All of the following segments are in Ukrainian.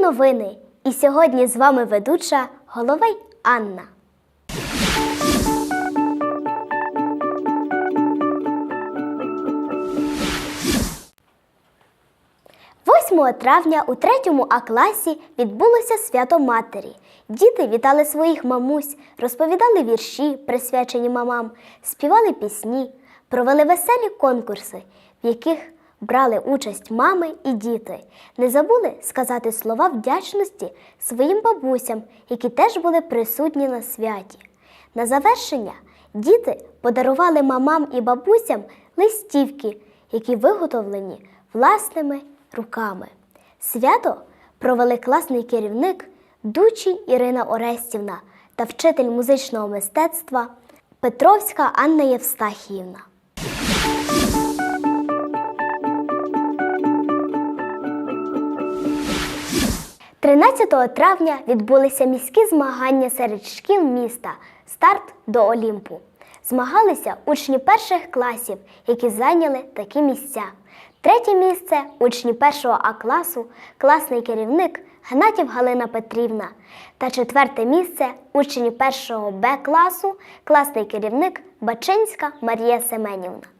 новини. І сьогодні з вами ведуча Головей Анна. 8 травня у 3 А класі відбулося свято матері. Діти вітали своїх мамусь, розповідали вірші, присвячені мамам, співали пісні, провели веселі конкурси, в яких брали участь мами і діти. Не забули сказати слова вдячності своїм бабусям, які теж були присутні на святі. На завершення діти подарували мамам і бабусям листівки, які виготовлені власними руками. Свято провели класний керівник Дучі Ірина Орестівна та вчитель музичного мистецтва Петровська Анна Євстахіївна. 13 травня відбулися міські змагання серед шкіл міста Старт до Олімпу. Змагалися учні перших класів, які зайняли такі місця. Третє місце учні першого А класу, класний керівник Гнатів Галина Петрівна. Та четверте місце учні першого Б класу, класний керівник Бачинська Марія Семенівна.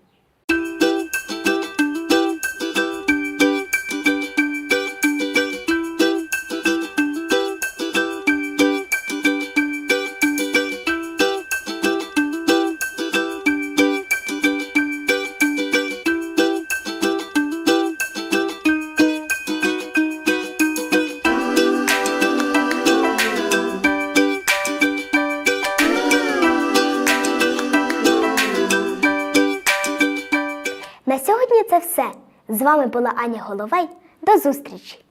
На сьогодні це все. З вами була Аня Головей. До зустрічі!